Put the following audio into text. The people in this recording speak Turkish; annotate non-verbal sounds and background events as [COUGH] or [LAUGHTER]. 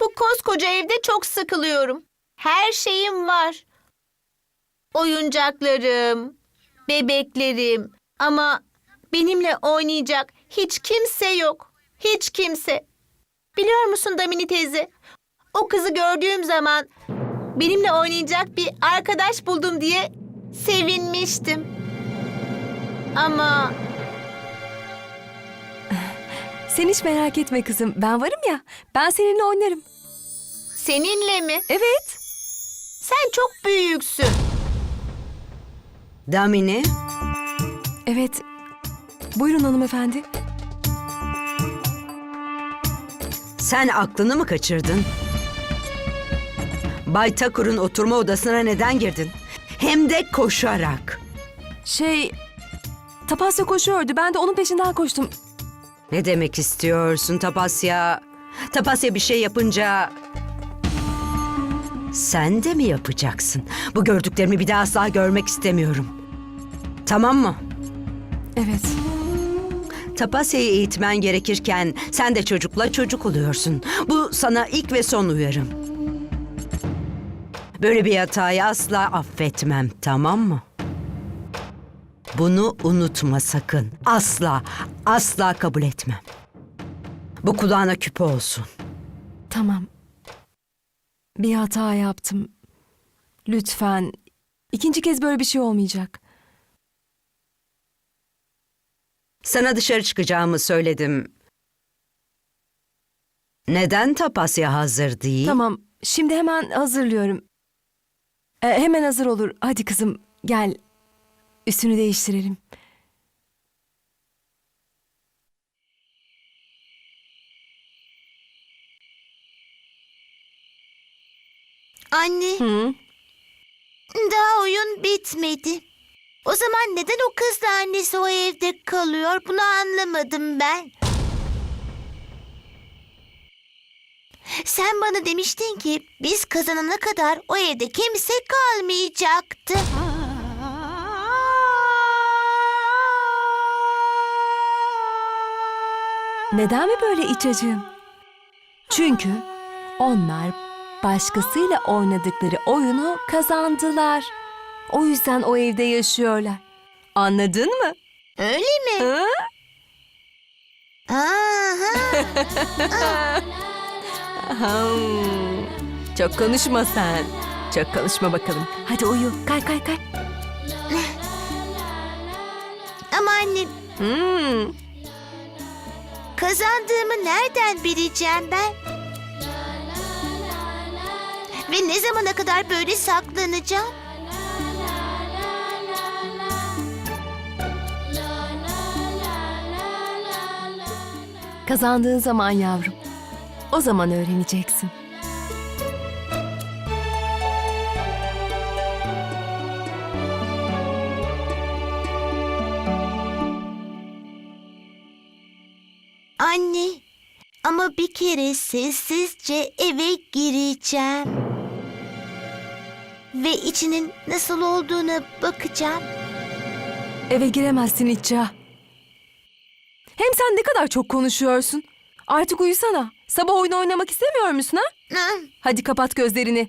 Bu koskoca evde çok sıkılıyorum. Her şeyim var. Oyuncaklarım, bebeklerim ama benimle oynayacak hiç kimse yok. Hiç kimse. Biliyor musun Damini teyze? O kızı gördüğüm zaman benimle oynayacak bir arkadaş buldum diye sevinmiştim. Ama Sen hiç merak etme kızım. Ben varım ya. Ben seninle oynarım. seninle mi? Evet. Sen çok büyüksün. Damini, Evet. Buyurun hanımefendi. sen aklını mı kaçırdın? Bay Takur'un oturma odasına neden girdin? Hem de koşarak. Şey... Tapasya koşuyordu. Ben de onun peşinden koştum. Ne demek istiyorsun Tapasya? Tapasya bir şey yapınca... Sen de mi yapacaksın? Bu gördüklerimi bir daha asla görmek istemiyorum. Tamam mı? Evet. Tapasya'yı eğitmen gerekirken sen de çocukla çocuk oluyorsun. Bu sana ilk ve son uyarım. Böyle bir hatayı asla affetmem, tamam mı? Bunu unutma sakın. Asla, asla kabul etmem. Bu kulağına küpe olsun. Tamam. Bir hata yaptım. Lütfen. İkinci kez böyle bir şey olmayacak. Sana dışarı çıkacağımı söyledim. Neden Tapasya hazır değil? Tamam. Şimdi hemen hazırlıyorum. Ee, hemen hazır olur. Hadi kızım gel. Üstünü değiştirelim. Anne, Hı? daha oyun bitmedi. O zaman neden o kızla annesi o evde kalıyor? Bunu anlamadım ben. Sen bana demiştin ki biz kazanana kadar o evde kimse kalmayacaktı. Neden mi böyle iç acığım? Çünkü onlar başkasıyla oynadıkları oyunu kazandılar. O yüzden o evde yaşıyorlar. Anladın mı? Öyle mi? Hı? Aha. Ahem. [LAUGHS] Çok konuşma sen. Çok konuşma bakalım. Hadi uyu. Kay kay kay. Ama anne Hmm. Kazandığımı nereden bileceğim ben? Ve ne zamana kadar böyle saklanacağım? Kazandığın zaman yavrum. O zaman öğreneceksin. Anne, ama bir kere sessizce eve gireceğim. Ve içinin nasıl olduğuna bakacağım. Eve giremezsin İtça. Hem sen ne kadar çok konuşuyorsun. Artık uyusana. Sabah oyun oynamak istemiyor musun ha? Hadi kapat gözlerini.